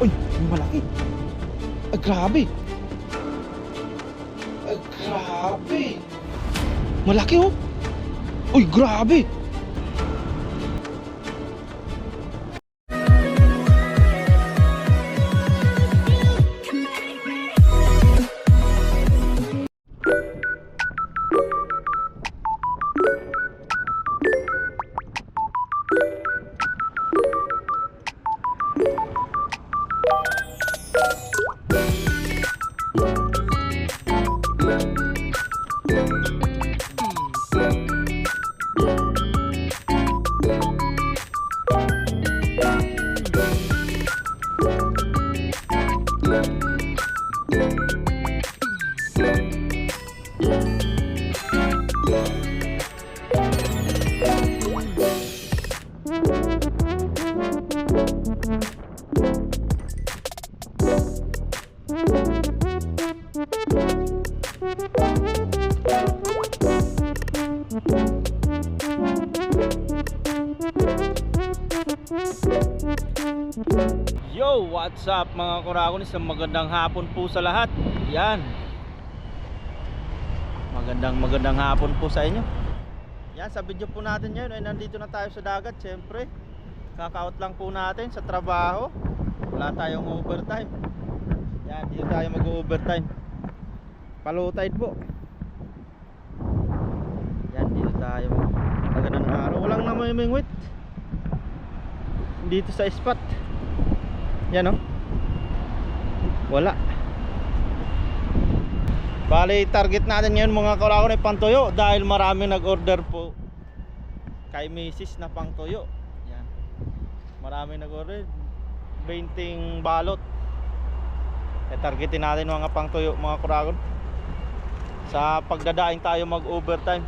Uy, malaki. Ay, grabe. Ay, grabe. Malaki oh. Uy, grabe. What's up mga kuragon? Isang magandang hapon po sa lahat. Yan. Magandang magandang hapon po sa inyo. Yan, sa video po natin ngayon ay nandito na tayo sa dagat, syempre. Kakaot lang po natin sa trabaho. Wala tayong overtime. Yan, dito tayo mag-overtime. Palo tide po. Yan, dito tayo. Taga ng araw. Walang namimingwit. Dito sa spot. Yan oh. Wala. Bali, target natin ngayon mga karakon ay pantoyo dahil marami nag-order po kay Mrs. na pangtoyo. Yan. Marami nag-order 20 balot. E targetin natin mga pangtoyo mga karakon. Sa pagdadaing tayo mag-overtime.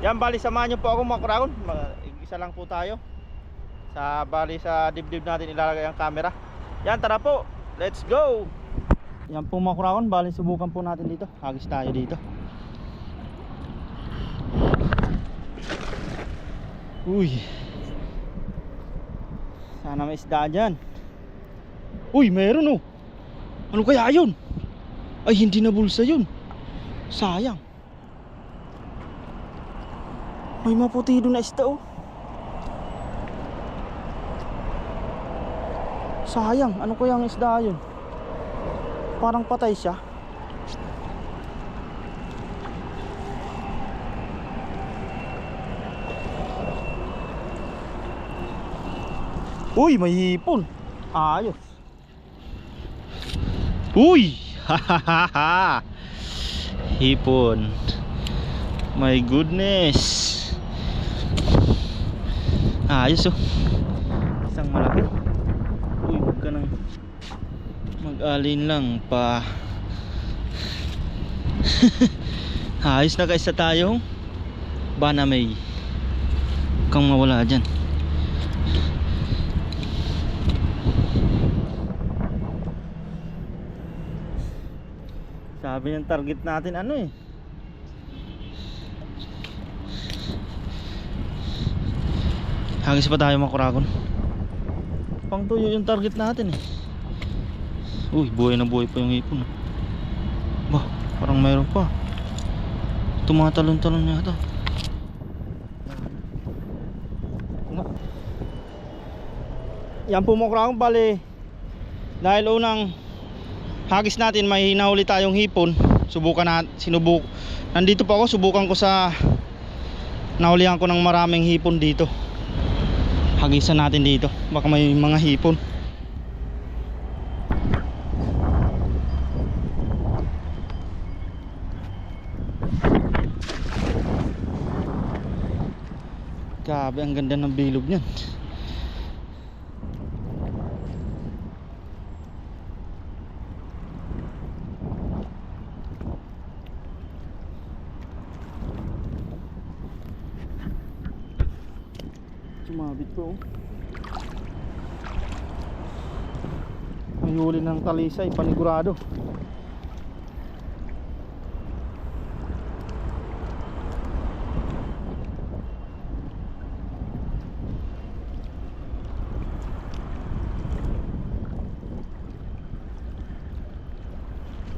Yan, bali samahan niyo po ako mga karakon. Mag- Isa lang po tayo. Sa bali sa dibdib natin ilalagay ang camera. Yan, tara po. Let's go. Yan po mga kurakon, bali subukan po natin dito. Hagis tayo dito. Uy. Sana may isda dyan. Uy, meron oh. Ano kaya yun? Ay, hindi na bulsa yun. Sayang. May maputi doon na isda oh. Sayang, ano kaya ang isda yun? Parang patay siya. Uy, may hipon. Ayos. Uy! Hahaha. hipon. My goodness. Ayos oh. Isang malaki. Ka nang mag-alin lang pa. Ayos na kaisa tayo. Bana may kang mawala dyan. Sabi ng target natin ano eh. Hagis pa tayo mga kuragon. Pang tuyo yung target natin eh. Uy, buhay na buhay pa yung hipon. Bah, parang mayroon pa. Tumatalon-talon yata. Nga. Yan po mga kuragon, bali. Dahil unang hagis natin may hinahuli tayong hipon. Subukan na, sinubuk. Nandito pa ako, subukan ko sa nahulihan ko ng maraming hipon dito hagisan natin dito. Baka may mga hipon. Grabe ang ganda ng bilog niyan Sumabit po. oh. May huli ng talisay, panigurado.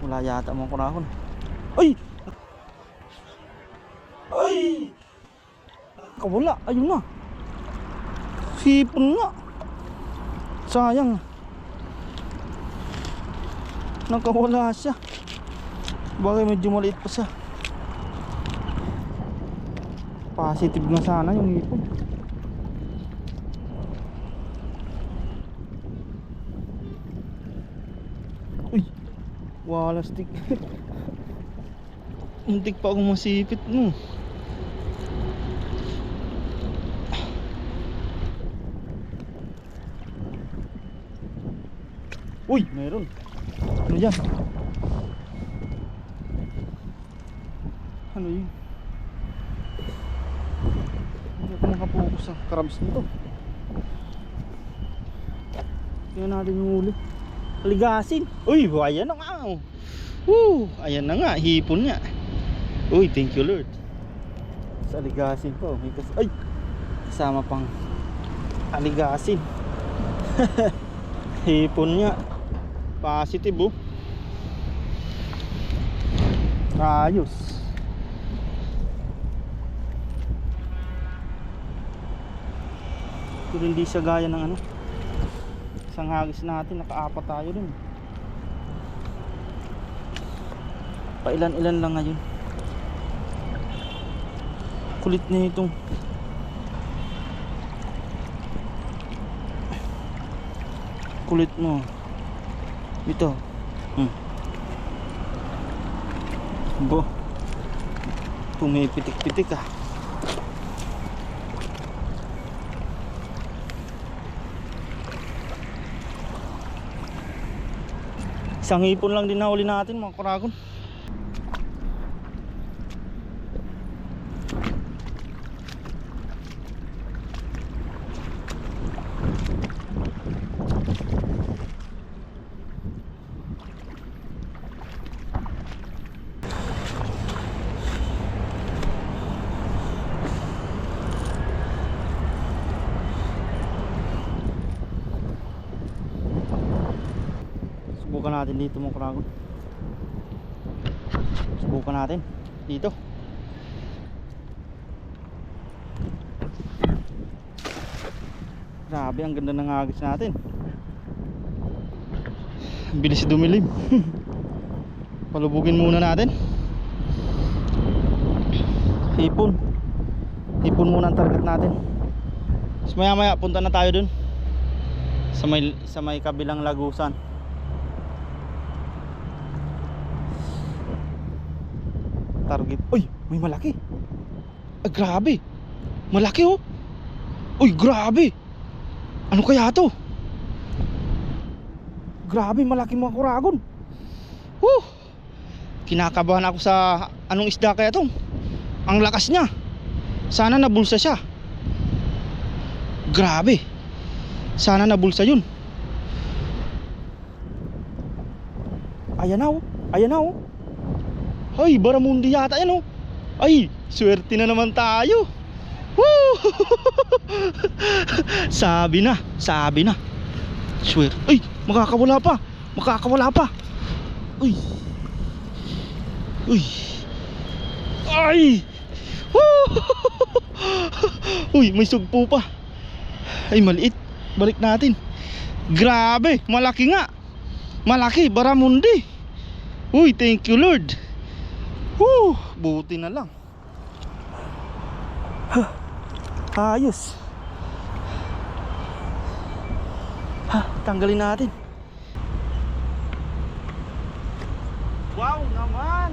Wala yata mga kurahon. Ay! Ay! Kawala. Ayun na. Sipon nga. Sayang. Nakawala siya. Bagay medyo maliit pa siya. Positive na sana yung ipon. Uy! Wala stick. Muntik pa akong masipit no. Uy! Meron. Ano yan? Ano yun? Hindi ako makapokus sa crabs nito. Tingnan natin yung uli. Ligasin. Uy, ayan na nga. oh. Woo, ayan na nga, hipon nga. Uy, thank you Lord. Sa aligasin ko, may kas ay kasama pang aligasin. hipon nga. Positive oh. Ayos. Pero hindi siya gaya ng ano. Isang hagis natin, nakaapat tayo dun. Pailan-ilan lang ngayon. Kulit na itong kulit mo. Ito. Hmm. Bo. Pumipitik-pitik ah. Isang hipon lang din nahuli natin mga kuragon. Subukan natin dito mga kuragon. Subukan natin dito. Grabe, ang ganda ng agis natin. Bilis dumilim. Palubugin muna natin. Hipon. Hipon muna ang target natin. Tapos maya maya punta na tayo dun. Sa may, sa may kabilang lagusan. target. Uy, may malaki. Ah, grabe. Malaki oh. Uy, grabe. Ano kaya to? Grabe, malaki mga kuragon. Woo! Kinakabahan ako sa anong isda kaya to. Ang lakas niya. Sana nabulsa siya. Grabe. Sana nabulsa yun. Ayan na oh. Ayan na oh. Ay, Baramundi yata yan oh. Ay, swerte na naman tayo. Woo! sabi na, sabi na. Swear. Ay, makakawala pa. Makakawala pa. Uy. Uy. Ay! Woo! Uy, may sugpo pa. Ay, maliit. Balik natin. Grabe, malaki nga. Malaki, Baramundi. Uy, thank you Lord. Woo! Buti na lang. Huh. Ayos. Ha, tanggalin natin. Wow naman.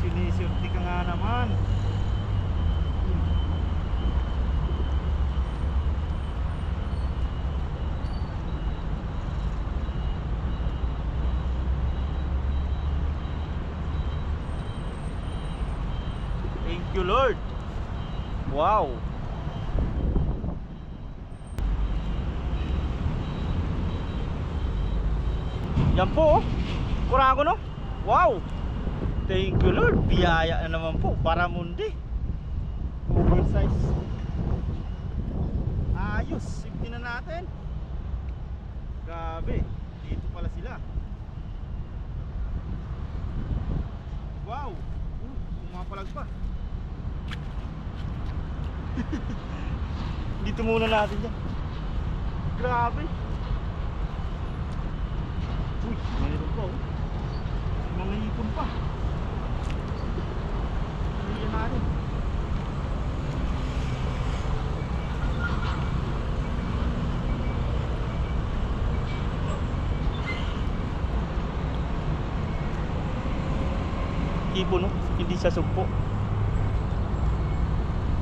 Sinisurti ka nga naman. Thank you Lord. Wow. Yan po oh. Kurago no? Wow. Thank you Lord. Biyaya na naman po para mundi. Oversize. Ayos. Safety na natin. Grabe. Dito pala sila. Wow! Uh, pumapalag pa. Dito muna natin dyan. Grabe. Uy, mayroon pa oh. Mga hipon pa. Hindi natin. Hipon no? Hindi sa sugpo.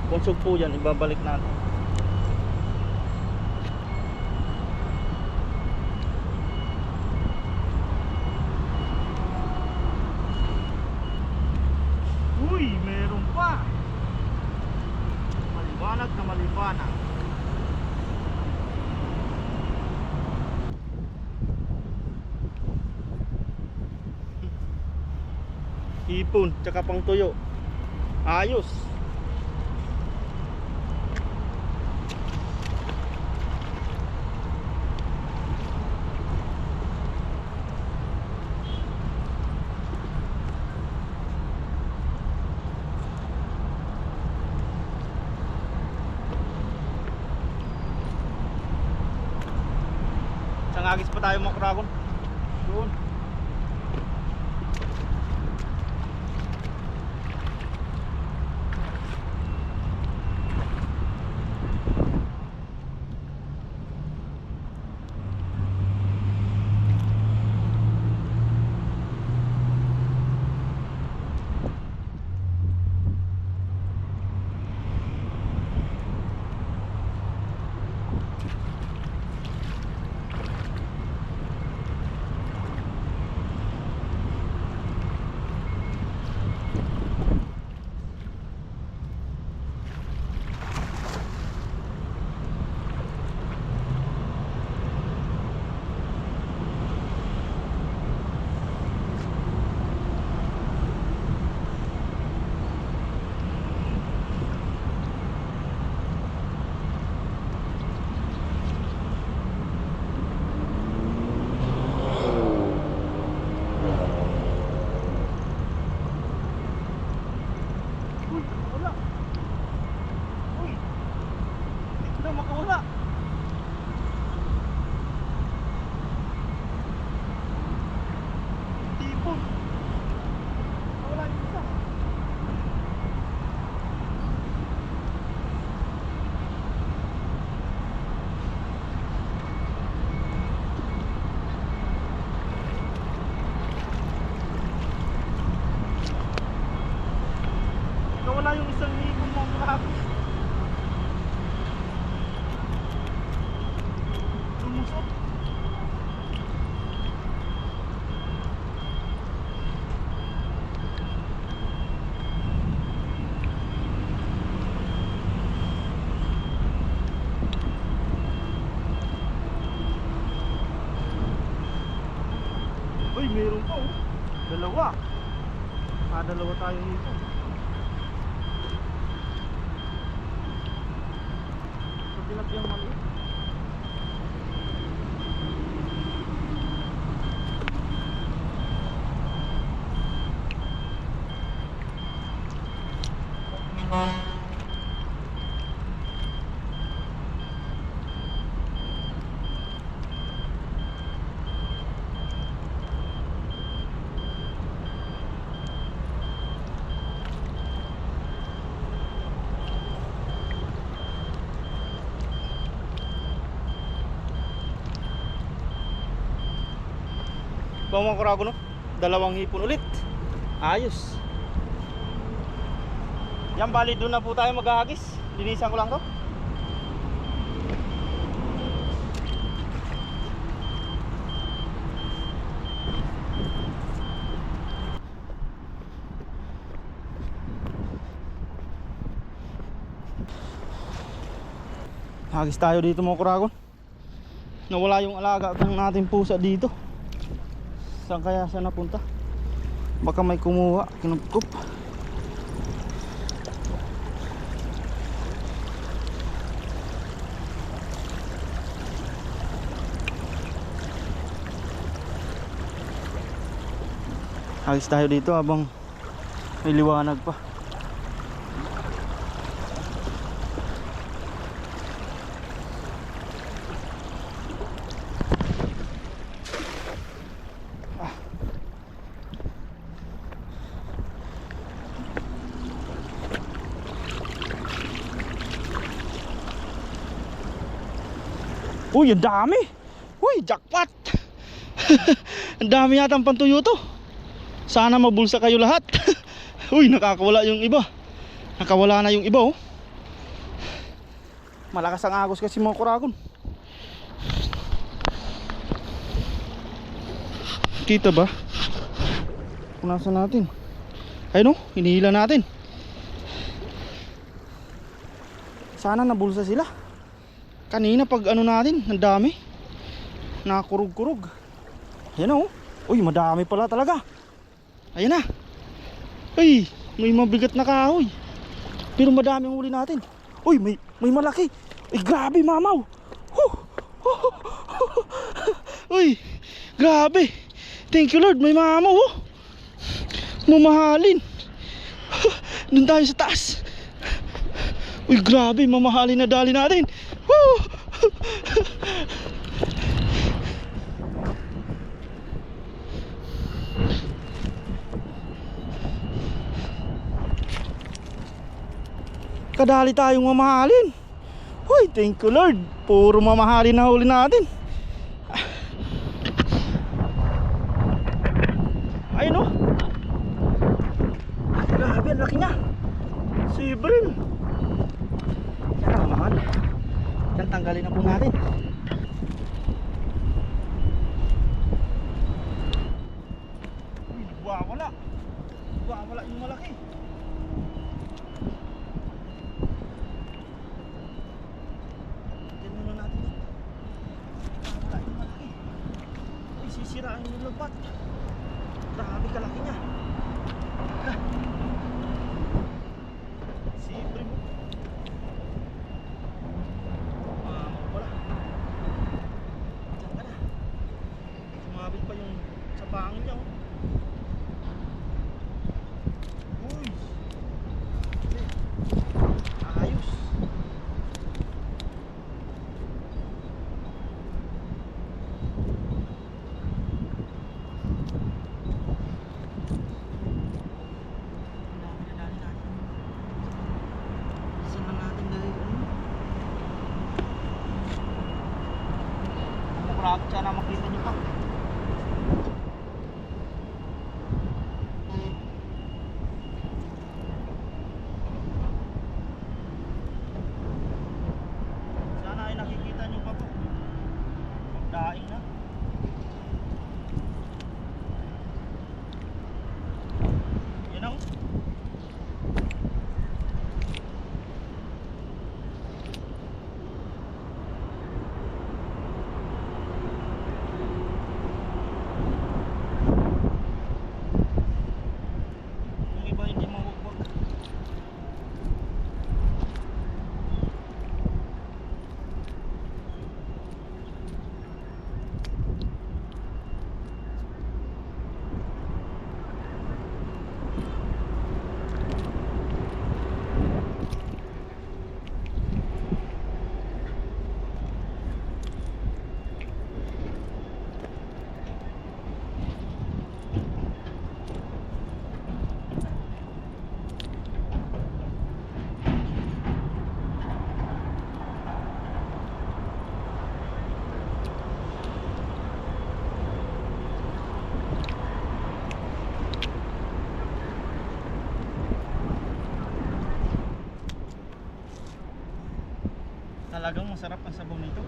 Kung sugpo yan, ibabalik natin. Uy, meron pa. Maliwanag na maliwanag. Hipon, tsaka pang tuyo. Ayos. Pa tayo mga kragon. Doon. Uy, makawala. Uy. Na makawala. Tipon. Nakawala yung isa. Nawala yung isang hipon mo grabe. Lumusot. Uy, meron pa oh. Dalawa. Ah, dalawa tayo nito. Sa tilagyang maliit. Pamamakurago no? Dalawang hipon ulit. Ayos. Yan bali doon na po tayo maghahagis. Linisan ko lang to. Hagis tayo dito mga kuragon. Nawala yung alaga ng nating pusa dito saan kaya siya napunta? Baka may kumuha kinupkup Ayos tayo dito habang may liwanag pa. Uy, ang dami! Uy, jackpot! ang dami yata ang pantuyo to. Sana mabulsa kayo lahat. Uy, nakakawala yung iba. Nakawala na yung iba oh. Malakas ang agos kasi mga kuragon. Kita ba? Punasan natin. Ayun oh, hinihila natin. Sana nabulsa sila. Kanina pag ano natin, ang dami. Nakakurog-kurog. Ayan oh. Uy, madami pala talaga. Ayan na. Uy, may mabigat na kahoy. Pero madami ang huli natin. Uy, may, may malaki. Uy, grabe mamaw. Huh. Uy, grabe. Thank you Lord, may mamaw oh. Mamahalin. Doon tayo sa taas. Uy, grabe, mamahalin na dali natin. Kadali tayong mamahalin. Uy, thank you Lord. Puro mamahalin na huli natin. Ayun oh. Grabe, ang laki niya. Sibrin. Yan ang mahal. Yan, tanggalin na po natin. Uy, wawala. Wawala yung malaki. Yan muna natin. Wawala yung malaki. Uy, sisiraan yung labat. Grabe kalaki niya. Ha. Siyempre mo. Talagang masarap ang sabaw nito.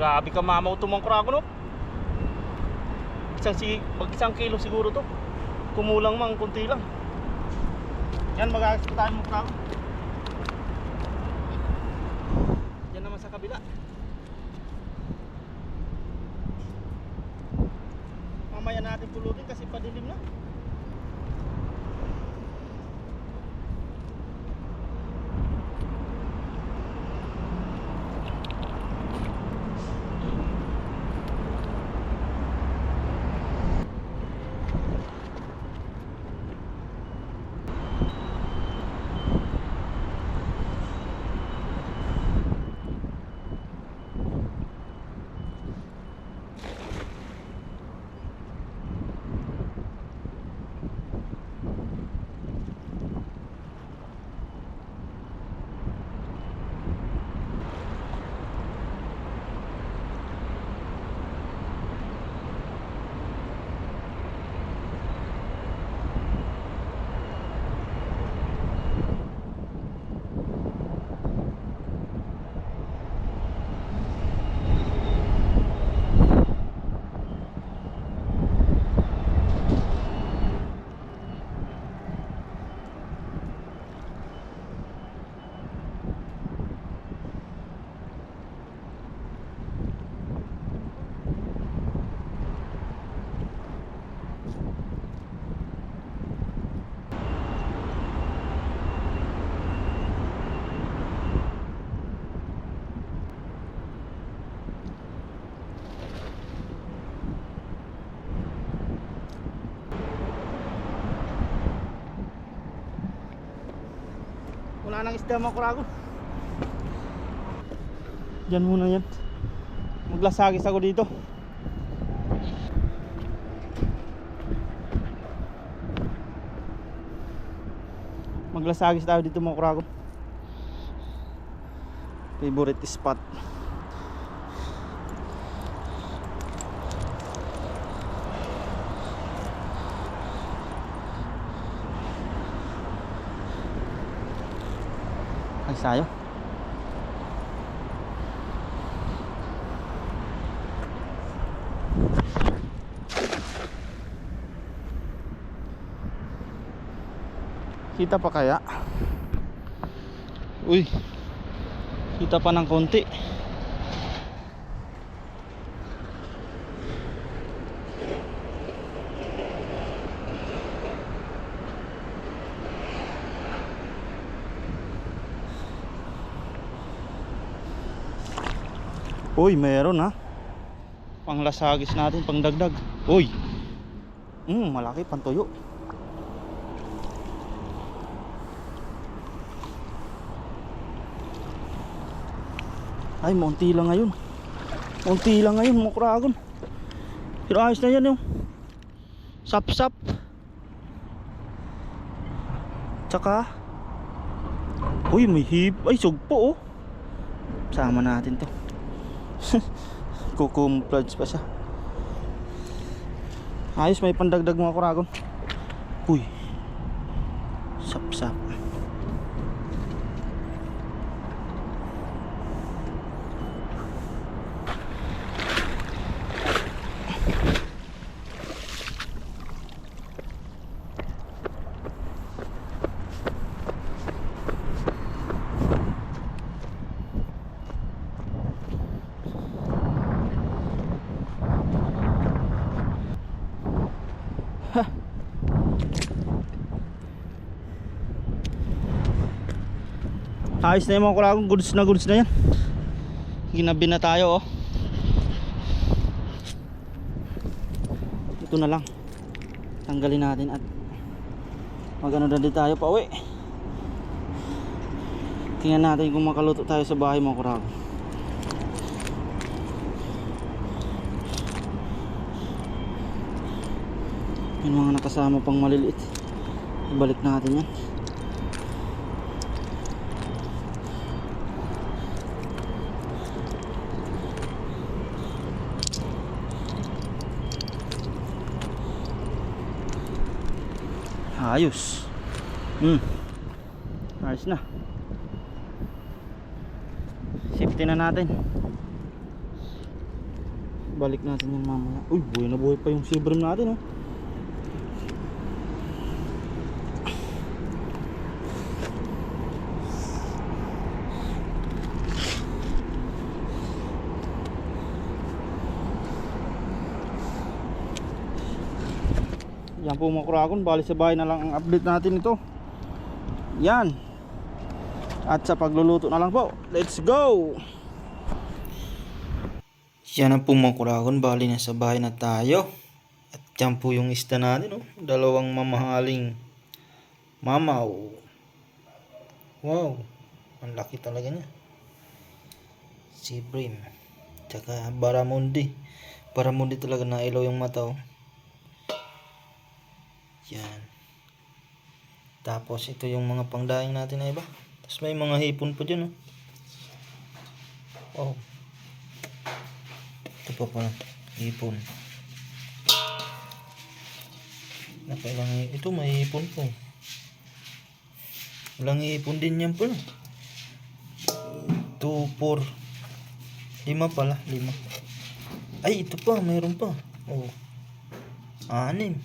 Grabe ka mamaw tumang krago no. Isang si mag isang kilo siguro to. Kumulang mang kunti lang. Yan mag-aas tayo mo krago. Nang isda mga kuragon. Diyan muna yan. Maglasagis ako dito. Maglasagis tayo dito mga kuragon. Favorite spot. Ay sayo. Kita pa kaya? Uy. Kita pa ng konti. Uy, meron ha. Panglasagis natin, pangdagdag. Uy. Mm, malaki pantuyo. Ay, monti lang ngayon. Monti lang ngayon, mga kuragon. Pero ayos na yan yung. Sap-sap. Tsaka. Uy, may hip. Ay, sugpo oh. Sama natin to. Kukumplodge pa siya. Ayos, may pandagdag mga kuragon. Uy. Sap-sap. Ayos na yung mga kuragon, goods na goods na yan. Ginabi na tayo oh. Ito na lang. Tanggalin natin at magano na din tayo pa uwi. Tingnan natin kung makaluto tayo sa bahay mga kuragon. Yung mga nakasama pang maliliit. Ibalik natin yan. Ayos. Hmm. Ayos na. Safety na natin. Balik natin yan mamaya. Uy, buhay na buhay pa yung silver natin oh. Yan po mga kuragon, bali sa bahay na lang ang update natin ito. Yan. At sa pagluluto na lang po. Let's go! Yan na po mga kuragon, bali na sa bahay na tayo. At yan po yung isda natin, oh. dalawang mamahaling mamaw. Wow, ang laki talaga niya. Si Brim. Tsaka Baramundi. Baramundi talaga na ilaw yung mata, oh. Yan. Tapos ito yung mga pangdaing natin na iba. Tapos may mga hipon pa dyan. Oh. Oh. Ito pa pala. Hipon. Nakailang ito may hipon po. Walang hipon din yan pala. 2, 4, 5 pala. 5. Ay, ito pa. Mayroon pa. Oh. Anim.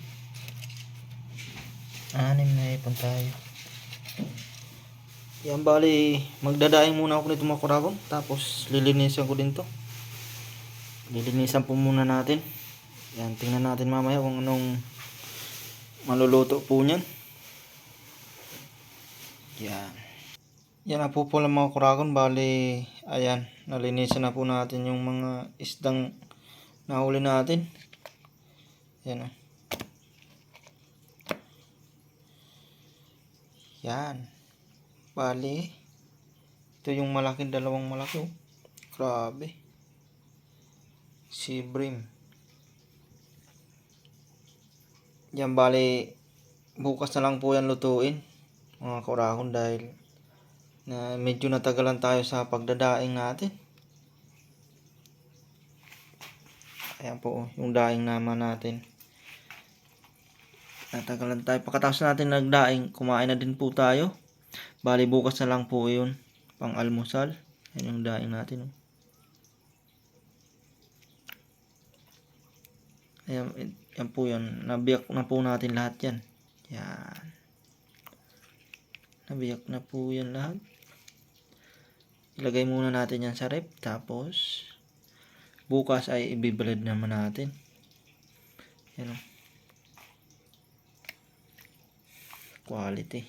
Anim na ipon tayo. Yan bali, magdadaing muna ako nito mga kuragon. Tapos lilinisan ko din to. Lilinisan po muna natin. Yan, tingnan natin mamaya kung anong maluluto po niyan. Yan. Yan na po pala mga kuragon. Bali, ayan, nalinisan na po natin yung mga isdang nahuli natin. Yan o. Yan. Bali. Ito yung malaking dalawang malaki. Oh. Grabe. Si Brim. Yan bali. Bukas na lang po yan lutuin. Mga kurahon dahil na medyo natagalan tayo sa pagdadaing natin. Ayan po, oh, yung daing naman natin. Natagalan tayo. Pagkatapos natin nagdaing, kumain na din po tayo. Bali, bukas na lang po yun. Pang almusal. Yan yung daing natin. Oh. Ayan, yan po yan. Nabiyak na po natin lahat yan. Yan. Nabiyak na po yan lahat. Ilagay muna natin yan sa rep. Tapos, bukas ay ibibalad naman natin. Yan o. Quality.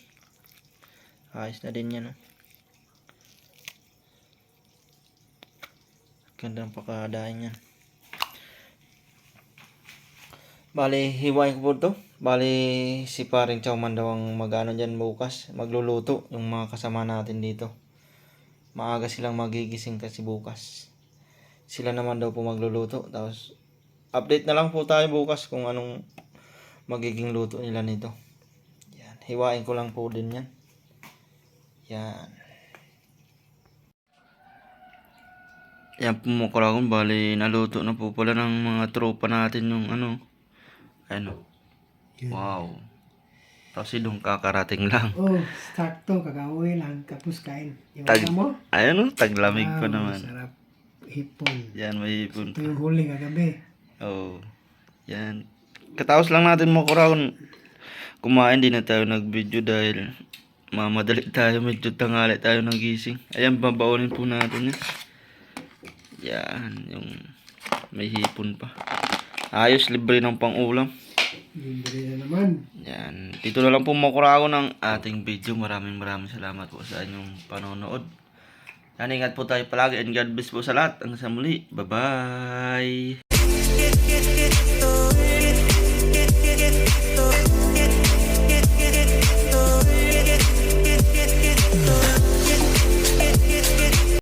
Ayos na din yan o. Gandang pakadain yan. Bali, hiwain ko po to. Bali, si paring Chowman daw ang mag-ano dyan bukas. Magluluto yung mga kasama natin dito. Maaga silang magigising kasi bukas. Sila naman daw po magluluto. Tapos, update na lang po tayo bukas kung anong magiging luto nila nito. Hiwain ko lang po din yan. Yan. Yan po mga kuragon. Bali, naluto na po pala ng mga tropa natin yung ano. Ano. Wow. Tapos yung kakarating lang. Oh, sakto, kakauwi lang, tapos kain. Yung Tag- mo? Ayun o, taglamig pa Ah, naman. Sarap. Hipon. Yan, may hipon Ito yung huli kagabi. Oo. Yan. Katapos lang natin mga kurakon. Kumain din na tayo nag-video dahil mamadali tayo. Medyo tangali tayo ng gising. Ayan, babaunin po natin yan. Yan, yung may hipon pa. Ayos, libre ng pang-ulam. Libre na naman. Yan. Dito na lang po makurako ng ating video. Maraming maraming salamat po sa inyong panonood. Yan, ingat po tayo palagi and God bless po sa lahat. Hanggang sa muli. Bye-bye!